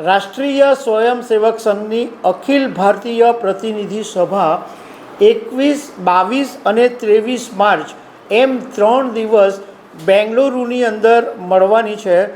રાષ્ટ્રીય સ્વયંસેવક સંઘની અખિલ ભારતીય પ્રતિનિધિ સભા એકવીસ, બાવીસ અને ત્રેવીસ માર્ચ એમ ત્રણ દિવસ બેંગલુરુની અંદર મળવાની છે.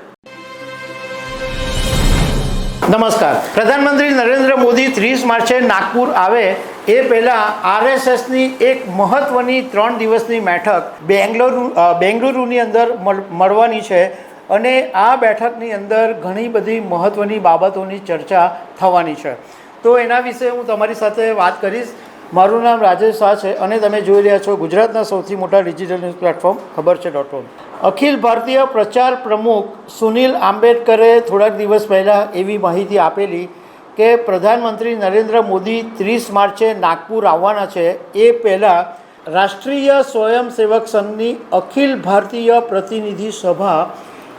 નમસ્કાર. પ્રધાનમંત્રી નરેન્દ્ર મોદી ત્રીસ માર્ચે નાગપુર આવે. એ પહેલાં આરએસએસની એક મહત્ત્વની ત્રણ દિવસની બેઠક બેંગ્લોરુ બેંગલુરુની અંદર મળ- મળવાની છે. અને આ બેઠકની અંદર ઘણી બધી મહત્ત્વની બાબતોની ચર્ચા થવાની છે. તો એના વિશે હું તમારી સાથે વાત કરીશ. મારું નામ રાજેશ શાહ છે અને તમે જોઈ રહ્યા છો ગુજરાતના સૌથી મોટા ડિજિટલ ન્યૂઝ પ્લેટફોર્મ, ખબર છે ડોટ કોમ અખિલ ભારતીય પ્રચાર પ્રમુખ સુનિલ આંબેડકરે થોડાક દિવસ પહેલાં એવી માહિતી આપેલી કે પ્રધાનમંત્રી નરેન્દ્ર મોદી ત્રીસ માર્ચે નાગપુર આવવાના છે. એ પહેલાં રાષ્ટ્રીય સ્વયંસેવક સંઘની અખિલ ભારતીય પ્રતિનિધિ સભા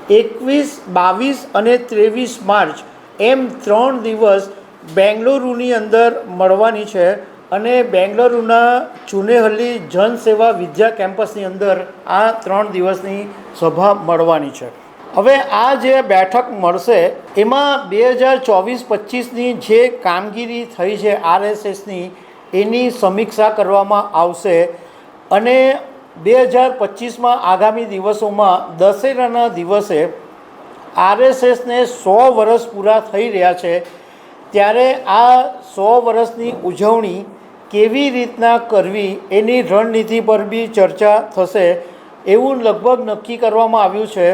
એકવીસ, બાવીસ અને ત્રેવીસ માર્ચ એમ ત્રણ દિવસ બેંગલુરુની અંદર મળવાની છે અને બેંગલુરુના ચુનેહલ્લી જનસેવા વિદ્યા કેમ્પસની અંદર આ ત્રણ દિવસની સભા મળવાની છે. હવે આ જે બેઠક મળશે, એમાં બે હજાર ચોવીસ પચીસની જે કામગીરી થઈ છે આરએસએસની, એની સમીક્ષા કરવામાં આવશે અને બે હજાર પચીસમાં આગામી દિવસોમાં દશેરાના દિવસે આરએસએસને સો વર્ષ પૂરા થઈ રહ્યા છે. ત્યારે આ સો વર્ષની ઉજવણી કેવી રીતના કરવી એની રણનીતિ પર બી ચર્ચા થશે એવું લગભગ નક્કી કરવામાં આવ્યું છે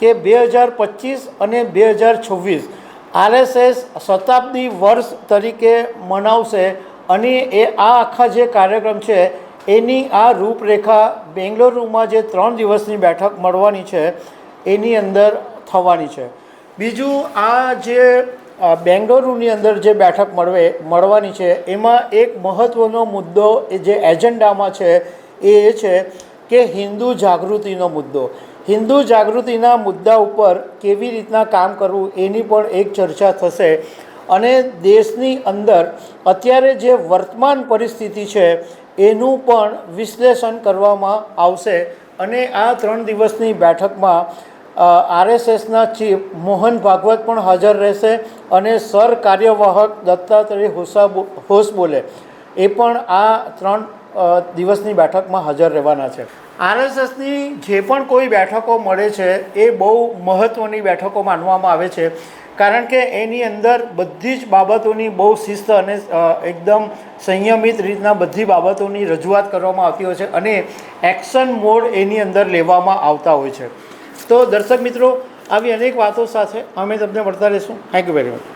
કે બે હજાર પચીસ અને બે હજાર છવ્વીસ આરએસએસ શતાબ્દી વર્ષ તરીકે મનાવશે અને એ આ આખા જે કાર્યક્રમ છે એની આ રૂપરેખા બેંગ્લોરુમાં જે ત્રણ દિવસની બેઠક મળવાની છે એની અંદર થવાની છે. બીજું આ જે અ, અંદર જે બેઠક મળવે મળવાની છે એમાં એક મહત્ત્વનો મુદ્દો એ જે એજન્ડામાં છે એ છે કે હિન્દુ જાગૃતિનો મુદ્દો. હિન્દુ જાગૃતિના મુદ્દા ઉપર કેવી રીતના કામ કરવું એની પણ એક ચર્ચા થશે. અને દેશની અંદર અત્યારે જે વર્તમાન પરિસ્થિતિ છે એનું પણ વિશ્લેષણ કરવામાં આવશે. અને આ ત્રણ દિવસની બેઠકમાં આરએસએસના ચીફ મોહન ભાગવત પણ હાજર રહેશે અને સર કાર્યવાહક દત્તાત્રેય હોસા બોલે. એ પણ આ ત્રણ દિવસની બેઠકમાં હાજર રહેવાના છે. આરએસએસની જે પણ કોઈ બેઠકો મળે છે, એ બહુ મહત્ત્વની બેઠકો માનવામાં આવે છે. કારણ કે એની અંદર બધી જ બાબતોની બહુ શિસ્ત અને એકદમ સંયમિત રીતના બધી બાબતોની રજૂઆત કરવામાં આવતી હોય છે અને એક્શન મોડ એની અંદર લેવામાં આવતા હોય છે. તો દર્શક મિત્રો, આવી અનેક વાતો સાથે અમે તમને મળતા રહીશું. Thank you very much